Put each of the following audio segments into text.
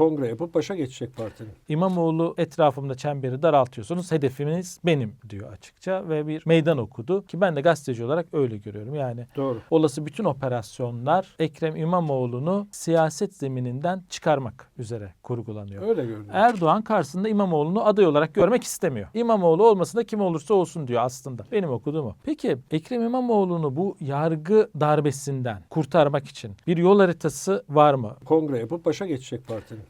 kongre yapıp başa geçecek partinin. İmamoğlu etrafımda çemberi daraltıyorsunuz. Hedefimiz benim diyor açıkça ve bir meydan okudu ki ben de gazeteci olarak öyle görüyorum. Yani Doğru. olası bütün operasyonlar Ekrem İmamoğlu'nu siyaset zemininden çıkarmak üzere kurgulanıyor. Öyle görünüyor. Erdoğan karşısında İmamoğlu'nu aday olarak görmek istemiyor. İmamoğlu olmasın da kim olursa olsun diyor aslında. Benim okuduğum o. Peki Ekrem İmamoğlu'nu bu yargı darbesinden kurtarmak için bir yol haritası var mı? Kongre yapıp başa geçecek partinin.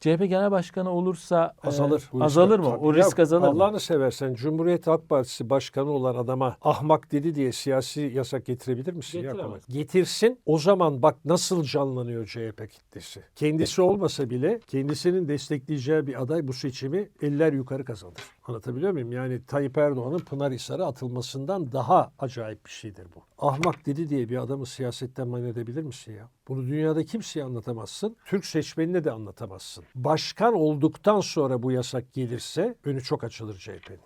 CHP Genel Başkanı olursa e, Azalır. bu azalır mı? O Tabii. risk Ya azalır mı? Allah'ını seversen Cumhuriyet Halk Partisi başkanı olan adama ahmak dedi diye siyasi yasak getirebilir misin? Getiremez. Getirsin. O zaman bak nasıl canlanıyor CHP kitlesi. Kendisi olmasa bile kendisinin destekleyeceği bir aday bu seçimi eller yukarı kazanır. Anlatabiliyor muyum? Yani Tayyip Erdoğan'ın Pınarhisar'a atılmasından daha acayip bir şeydir bu. Ahmak dedi diye bir adamı siyasetten man edebilir misin ya? Bunu dünyada kimseye anlatamazsın. Türk seçmenine de anlatamazsın. Başkan olduktan sonra bu yasak gelirse önü çok açılır CHP'nin.